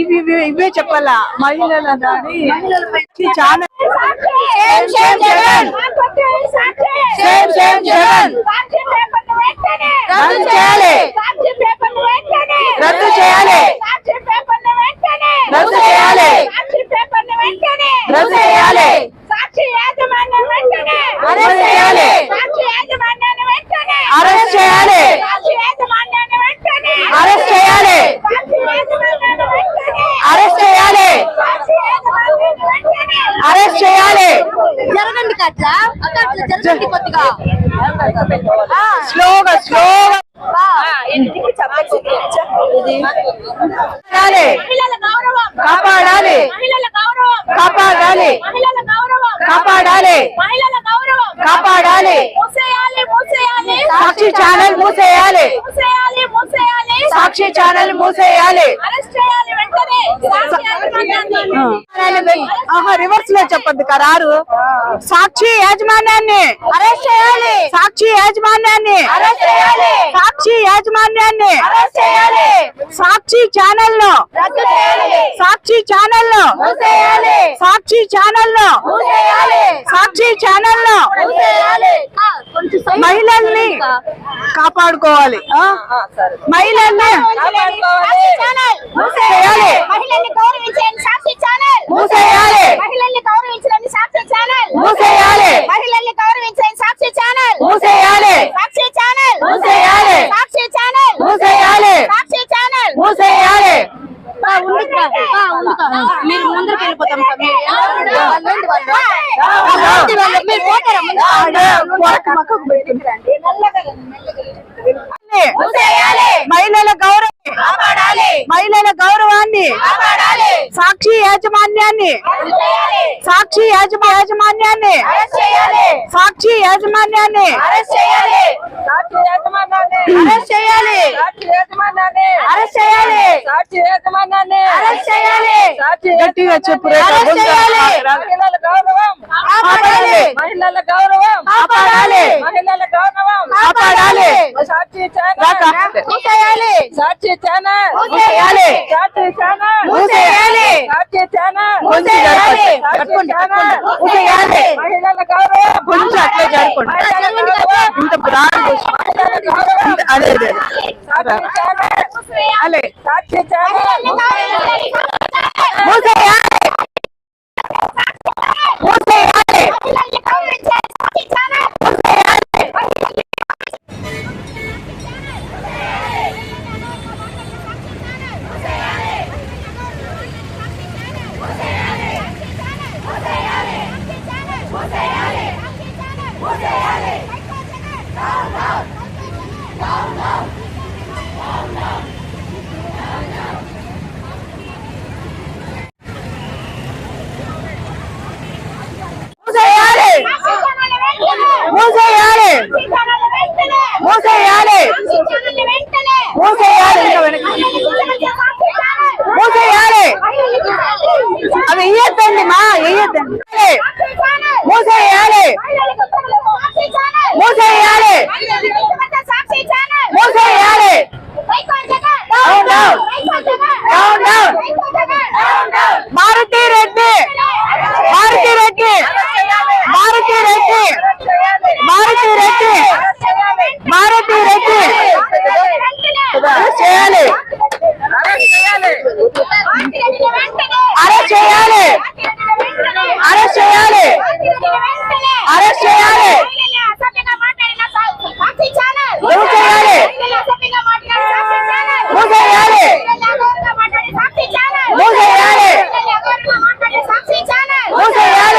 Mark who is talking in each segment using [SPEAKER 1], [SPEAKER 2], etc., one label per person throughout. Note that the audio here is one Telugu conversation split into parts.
[SPEAKER 1] ఇవి ఇవి చెప్పాలా? మహిళల దాడి చాలా చేయాలి రద్దు చేయాలి రద్దు చేయాలి రద్దు చేయాలి
[SPEAKER 2] సాక్షి యాజమాన్యం వెంటనే
[SPEAKER 1] అరెస్ట్ చేయాలి.
[SPEAKER 2] సాక్షి యాజమాన్యాన్ని వెంటనే
[SPEAKER 1] అరెస్ట్ చేయాలి.
[SPEAKER 2] సాక్షి యాజమాన్యాన్ని వెంటనే
[SPEAKER 1] అరెస్ట్ చేయాలి
[SPEAKER 2] సాక్షి యాజమాన్యాన్ని వెంటనే
[SPEAKER 1] అరెస్ట్ చేయాలి
[SPEAKER 2] సాక్షి యాజమాన్యాన్ని వెంటనే
[SPEAKER 1] అరెస్ట్ చేయాలి
[SPEAKER 2] జరగండి కొద్దిగా.
[SPEAKER 1] స్లోగా స్లోగా. కాపాడాలి.
[SPEAKER 2] మహిళల గౌరవం.
[SPEAKER 1] కాపాడాలి.
[SPEAKER 2] మహిళల గౌరవం.
[SPEAKER 1] కాపాడాలి.
[SPEAKER 2] మహిళల గౌరవం.
[SPEAKER 1] కాపాడాలి.
[SPEAKER 2] మహిళల గౌరవం.
[SPEAKER 1] కాపాడాలి.
[SPEAKER 2] మూసేయాలి మూసేయాలి.
[SPEAKER 1] సాక్షి ఛానల్ మూసేయాలి.
[SPEAKER 2] మూసేయాలి మూసేయాలి.
[SPEAKER 1] సాక్షి ఛానల్ మూసేయాలి.
[SPEAKER 2] చేయాలి
[SPEAKER 1] ఆహా రివర్స్లో చెప్పొద్దు కరారు సాక్షి యాజమాన్యాన్ని
[SPEAKER 2] అరెస్ట్ చేయాలి.
[SPEAKER 1] సాక్షి యాజమాన్యాన్ని
[SPEAKER 2] అరెస్ట్ చేయాలి.
[SPEAKER 1] సాక్షి యాజమాన్యాన్ని
[SPEAKER 2] అరెస్ట్ చేయాలి.
[SPEAKER 1] సాక్షి ఛానల్ను
[SPEAKER 2] రద్దు చేయాలి.
[SPEAKER 1] సాక్షి ఛానల్ను
[SPEAKER 2] మూసేయాలి.
[SPEAKER 1] సాక్షి ఛానల్ను
[SPEAKER 2] మూసేయాలి.
[SPEAKER 1] సాక్షి ఛానల్
[SPEAKER 2] కొంచెం సైడ్
[SPEAKER 1] మహిళల్ని కాపాడుకోవాలి. ఆ? మహిళల్ని
[SPEAKER 2] సాక్షి ఛానల్.
[SPEAKER 1] మూసేయాలి.
[SPEAKER 2] మహిళల్ని గౌరవించండి సాక్షి ఛానల్
[SPEAKER 1] మూసేయాలి.
[SPEAKER 2] మహిళల్ని గౌరవించండి సాక్షి ఛానల్
[SPEAKER 1] మూసేయాలి.
[SPEAKER 2] మహిళల్ని గౌరవించండి సాక్షి ఛానల్
[SPEAKER 1] మూసేయాలి
[SPEAKER 2] సాక్షి ఛానల్
[SPEAKER 1] మూసేయాలి.
[SPEAKER 2] సాక్షి ఛానల్
[SPEAKER 1] మూసేయాలి
[SPEAKER 2] సాక్షి ఛానల్
[SPEAKER 1] మూసేయాలి
[SPEAKER 2] మీరు ముందుకు వెళ్ళిపోతాం
[SPEAKER 1] మీరు పోతారా
[SPEAKER 2] మూసేయాలి.
[SPEAKER 1] మహిళల గౌరవం
[SPEAKER 2] కాపాడాలి
[SPEAKER 1] మహిళల గౌరవాన్ని
[SPEAKER 2] కాపాడాలి
[SPEAKER 1] సాక్షి యాజమాన్యాన్ని. సాక్షి యాజమా యాజమాన్యాన్ని.
[SPEAKER 2] అరెస్ట్ చేయాలి.
[SPEAKER 1] సాక్షి యాజమాన్యాన్ని.
[SPEAKER 2] అరెస్ట్ చేయాలి.
[SPEAKER 3] సాక్షి యాజమాన్యాన్ని.
[SPEAKER 1] అరెస్ట్ చేయాలి.
[SPEAKER 3] సాక్షి యాజమాన్యాన్ని. మహిళల గౌరవం.
[SPEAKER 1] కాపాడాలి.
[SPEAKER 3] మహిళల గౌరవం.
[SPEAKER 1] కాపాడాలి.
[SPEAKER 3] సాక్షి ఛానల్.
[SPEAKER 2] మూసేయాలి.
[SPEAKER 3] సాక్షి ఛానల్.
[SPEAKER 1] మూసేయాలి.
[SPEAKER 3] సాక్షి ఛానల్.
[SPEAKER 1] మూసేయాలి.
[SPEAKER 3] సాక్షి ఛానల్.
[SPEAKER 2] మూసేయాలి.
[SPEAKER 1] మూసేయాలి.
[SPEAKER 3] మహిళల గౌరవం.
[SPEAKER 1] కొంచెం అట్లే జరుపుకోండి ఇంత బ్రాడ్ అదే అదే
[SPEAKER 3] సాక్షి ఛానల్.
[SPEAKER 1] అలే.
[SPEAKER 3] సాక్షి ఛానల్.
[SPEAKER 1] మూసేయాలి మూసేయాలి మూసేయాలి. మూసేయాలి ఇంకా వెనక్కి. మూసేయాలి అవి ఇయ్యొద్దండి మా ఇయ్యొద్దండి మూసేయాలి మూసేయాలి మూసేయాలి Down, down. Down, down. Maruthi Reddy Maruthi Reddy Maruthi Reddy Maruthi Reddy Maruthi Reddy arrest చేయాలి అరెస్ట్ చేయాలి అరెస్ట్ చేయాలి అరెస్ట్ చేయాలి మూసేయాలి. మూసేయాలి. మూసేయాలి. మూసేయాలి. మూసేయాలి.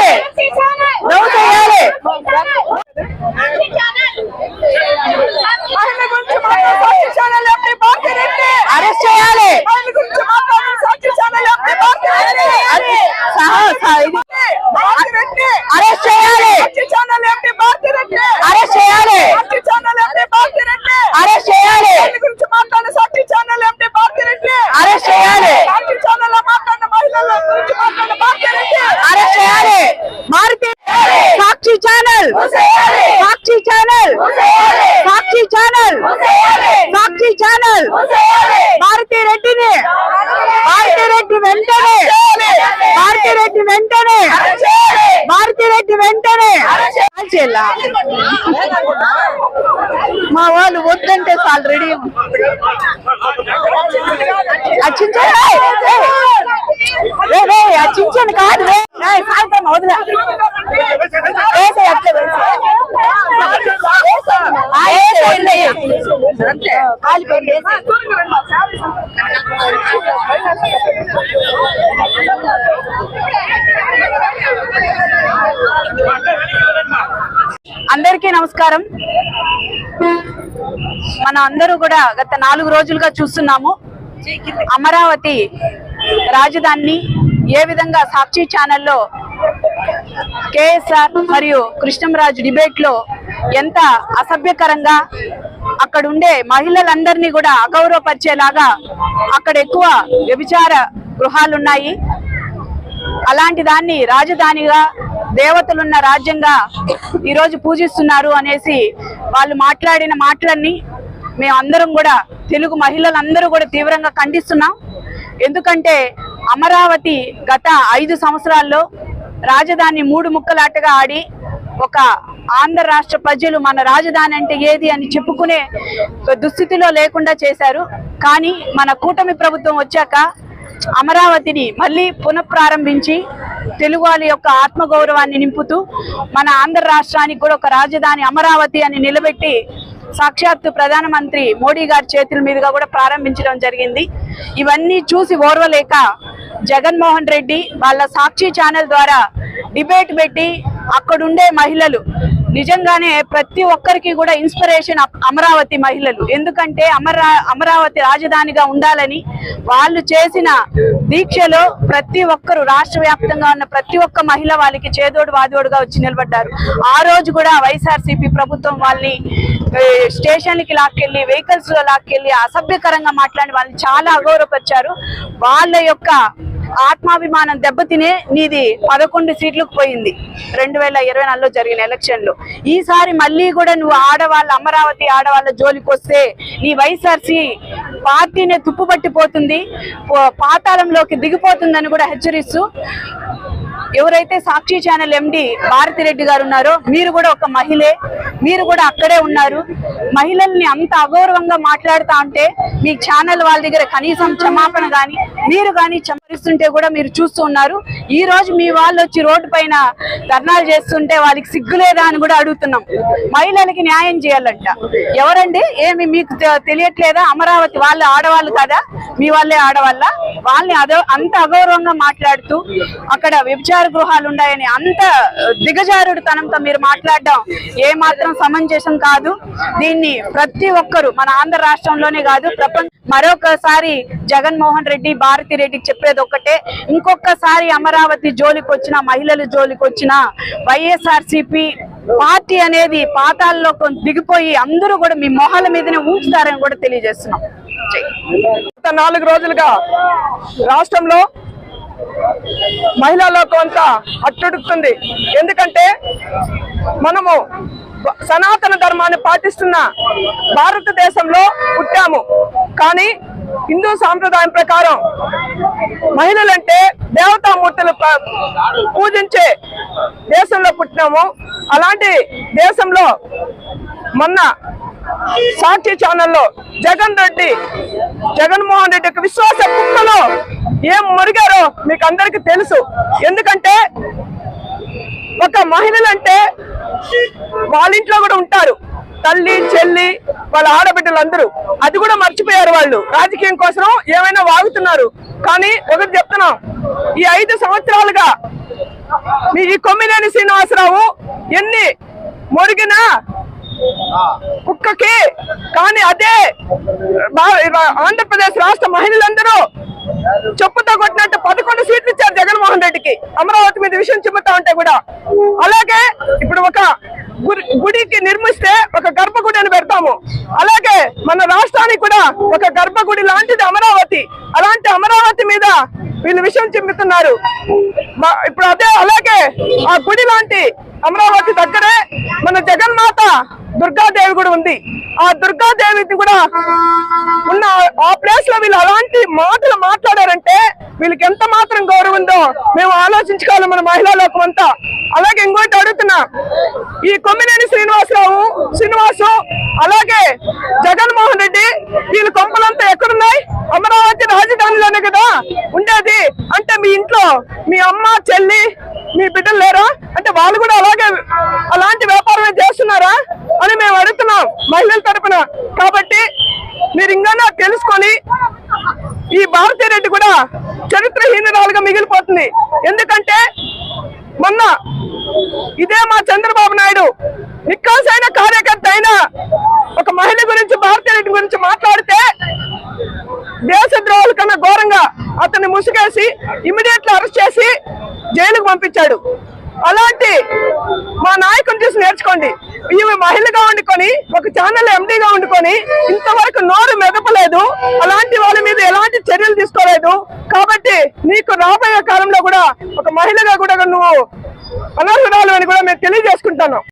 [SPEAKER 1] అరెస్ట్ చేయాలి అరే, సహా, సహా, ఇది. అరెస్ట్ చేయాలి అరెస్ట్ చేయాలి అరెస్ట్ చేయాలి అరెస్ట్ చేయాలి అరెస్ట్ చేయాలి Maruthi Sakshi channel Sakshi channel Sakshi channel Sakshi channel Bharathi రెడ్డిని భారతీ రెడ్డి వెంటనే భారతీ రెడ్డి వెంటనే భారతీ రెడ్డి వెంటనే మా వాళ్ళు వద్దంటే ఆల్రెడీ అచ్చించారా? చించాను కాదు సాయంత్రం వదిలే. అందరికీ నమస్కారం. మన అందరూ కూడా గత నాలుగు రోజులుగా చూస్తున్నాము. అమరావతి రాజధానిని ఏ విధంగా సాక్షి ఛానల్లో కేఎస్ఆర్ మరియు కృష్ణంరాజు డిబేట్లో ఎంత అసభ్యకరంగా అక్కడ ఉండే మహిళలందరినీ కూడా అగౌరవపరిచేలాగా అక్కడ ఎక్కువ వ్యభిచార గృహాలున్నాయి. అలాంటి దాన్ని రాజధానిగా దేవతలున్న రాజ్యంగా ఈరోజు పూజిస్తున్నారు అనేసి వాళ్ళు మాట్లాడిన మాటలన్నీ మేము అందరం కూడా తెలుగు మహిళలందరూ కూడా తీవ్రంగా ఖండిస్తున్నాం. ఎందుకంటే అమరావతి గత ఐదు సంవత్సరాల్లో రాజధాని మూడు ముక్కలాటగా ఆడి ఒక ఆంధ్ర రాష్ట్ర ప్రజలు మన రాజధాని అంటే ఏది అని చెప్పుకునే దుస్థితిలో లేకుండా చేశారు. కానీ మన కూటమి ప్రభుత్వం వచ్చాక అమరావతిని మళ్ళీ పునఃప్రారంభించి తెలుగు వాళ్ళ యొక్క ఆత్మగౌరవాన్ని నింపుతూ మన ఆంధ్ర రాష్ట్రానికి కూడా ఒక రాజధాని అమరావతి అని నిలబెట్టి సాక్షాత్తు ప్రధానమంత్రి మోడీ గారి చేతుల మీదుగా కూడా ప్రారంభించడం జరిగింది. ఇవన్నీ చూసి ఓర్వలేక జగన్మోహన్ రెడ్డి వాళ్ళ సాక్షి ఛానల్ ద్వారా డిబేట్ పెట్టి అక్కడుండే మహిళలు. నిజంగానే ప్రతి ఒక్కరికి కూడా ఇన్స్పిరేషన్ అమరావతి మహిళలు. ఎందుకంటే అమరా అమరావతి రాజధానిగా ఉండాలని వాళ్ళు చేసిన దీక్షలో ప్రతి ఒక్కరు రాష్ట్ర వ్యాప్తంగా ఉన్న ప్రతి ఒక్క మహిళ వాళ్ళకి చేదోడు వాదోడుగా వచ్చి నిలబడ్డారు. ఆ రోజు కూడా వైఎస్ఆర్సీపీ ప్రభుత్వం వాళ్ళని స్టేషన్కి లాక్కెళ్ళి వెహికల్స్లో లాక్కెళ్ళి అసభ్యకరంగా మాట్లాడి వాళ్ళని చాలా అగౌరవపరిచారు. వాళ్ళ యొక్క ఆత్మాభిమానం దెబ్బతినే నీది పదకొండు సీట్లకు పోయింది. రెండు వేల ఇరవై నాలుగులో జరిగిన ఎలక్షన్లో ఈసారి మళ్ళీ కూడా నువ్వు ఆడవాళ్ళ అమరావతి ఆడవాళ్ళ జోలికి వస్తే నీ వైఎస్ఆర్సీ పార్టీనే తుప్పుపట్టిపోతుంది పాతాళంలోకి దిగిపోతుందని కూడా హెచ్చరిస్తూ ఎవరైతే సాక్షి ఛానల్ ఎండి భారతిరెడ్డి గారు ఉన్నారో మీరు కూడా ఒక మహిళే. మీరు కూడా అక్కడే ఉన్నారు. మహిళల్ని అంత అగౌరవంగా మాట్లాడుతా ఉంటే మీ ఛానల్ వాళ్ళ దగ్గర కనీసం క్షమాపణ కానీ మీరు కానీ చమరిస్తుంటే కూడా మీరు చూస్తూ ఉన్నారు. ఈ రోజు మీ వాళ్ళు వచ్చి రోడ్డు పైన ధర్నాలు చేస్తుంటే వాళ్ళకి సిగ్గులేదా అని కూడా అడుగుతున్నాం. మహిళలకి న్యాయం చేయాలంట. ఎవరండి? ఏమి మీకు తెలియట్లేదా? అమరావతి వాళ్ళు ఆడవాళ్ళు కదా? మీ వాళ్ళే ఆడవాళ్ళ? వాళ్ళని అదో అంత అగౌరవంగా మాట్లాడుతూ అక్కడ వ్యభిచార గృహాలు ఉన్నాయని అంత దిగజారుడు తనంతో మీరు మాట్లాడడం ఏ మాత్రం సమంజసం కాదు. దీన్ని ప్రతి ఒక్కరు మన ఆంధ్ర రాష్ట్రంలోనే కాదు ప్రపంచ మరొకసారి జగన్మోహన్ రెడ్డి భారతి రెడ్డికి చెప్పేది ఒక్కటే. ఇంకొకసారి అమరావతి జోలికి వచ్చిన మహిళల జోలికి వచ్చిన వైఎస్ఆర్ పార్టీ అనేది పాతాల్లో దిగిపోయి అందరూ కూడా మీ మొహాల మీదనే ఉంచుతారని కూడా తెలియజేస్తున్నాం.
[SPEAKER 3] నాలుగు రోజులుగా రాష్ట్రంలో మహిళా లోకం అంతా ఎందుకంటే మనము సనాతన ధర్మాన్ని పాటిస్తున్న భారతదేశంలో పుట్టాము. కానీ హిందూ సాంప్రదాయం ప్రకారం మహిళలంటే దేవతామూర్తులు ప- పూజించే దేశంలో పుట్టినాము అలాంటి దేశంలో మొన్న సాక్షి ఛానల్లో జగన్ రెడ్డి జగన్మోహన్ రెడ్డి యొక్క విశ్వాస కుక్కలో ఏం మురిగారో మీకు అందరికి తెలుసు. ఎందుకంటే ఒక మహిళలంటే వాళ్ళ ఇంట్లో కూడా ఉంటారు. తల్లి చెల్లి వాళ్ళ ఆడబిడ్డలందరూ. అది కూడా మర్చిపోయారు వాళ్ళు. రాజకీయం కోసం ఏమైనా వాగుతున్నారు. కానీ ఒకటి చెప్తున్నాం. ఈ ఐదు సంవత్సరాలుగా మీ ఈ కొమ్మినేని శ్రీనివాసరావు ఎన్ని మురిగినా కుక్కకి కానీ అదే ఆంధ్రప్రదేశ్ రాష్ట్ర మహిళలందరూ చెప్పుతో కొట్టినట్టు పదకొండు సీట్లు ఇచ్చారు జగన్మోహన్ రెడ్డికి. అమరావతి మీద విషయం చెబుతా ఉంటే కూడా. అలాగే ఇప్పుడు ఒక గుడి- గుడికి నిర్మిస్తే ఒక గర్భగుడి అని పెడతాము. అలాగే మన రాష్ట్రానికి కూడా ఒక గర్భగుడి లాంటిది అమరావతి. అలాంటి అమరావతి మీద వీళ్ళు విషయం చెబుతున్నారు. ఇప్పుడు అదే అలాగే ఆ గుడి లాంటి అమరావతి దగ్గరే మన జగన్మాత దుర్గాదేవి కూడా ఉంది. ఆ దుర్గాదేవిని కూడా ఉన్న ఆ ప్లేస్లో వీళ్ళు అలాంటి మాటలు మాట్లాడారంటే వీళ్ళకి ఎంత మాత్రం గౌరవం ఉందో మేము ఆలోచించుకోవాలి మన మహిళా లోకం అంతా. అలాగే ఇంకోటి అడుగుతున్నా ఈ కొమ్మినేని శ్రీనివాసరావు శ్రీనివాసు అలాగే జగన్మోహన్ రెడ్డి వీళ్ళ కొంపలంతా ఎక్కడున్నాయి? అమరావతి రాజధానిలోనే కదా ఉండేది. అంటే మీ ఇంట్లో మీ అమ్మ చెల్లి మీ బిడ్డలు లేరా? అంటే వాళ్ళు కూడా అలాగే అలాంటి వ్యాపారమే చేస్తున్నారా అని మేము అడుగుతున్నాం మహిళల తరపున. కాబట్టి మీరు ఇంకా తెలుసుకొని ఈ భారతీయ రెడ్డి కూడా చరిత్రహీనరాలుగా మిగిలిపోతుంది. ఎందుకంటే మొన్న ఇదే మా చంద్రబాబు నాయుడు నిక్కాసైన కార్యకర్త అయిన ఒక మహిళ గురించి భారతీయ రెడ్డి గురించి మాట్లాడితే దేశద్రోహుల కన్నా ఘోరంగా అతన్ని ముసుగేసి ఇమీడియట్ అరెస్ట్ చేసి జైలుకు పంపించాడు. అలాంటి మా నాయకుని చూసి నేర్చుకోండి. ఈమె మహిళగా వండుకొని ఒక ఛానల్ ఎండీగా వండుకొని ఇంతవరకు నోరు మెదపలేదు. అలాంటి వాళ్ళ మీద ఎలాంటి చర్యలు తీసుకోలేదు. కాబట్టి నీకు రాబోయే కాలంలో కూడా ఒక మహిళగా కూడా నువ్వు అనర్హురాలు అని కూడా మేము తెలియజేసుకుంటాను.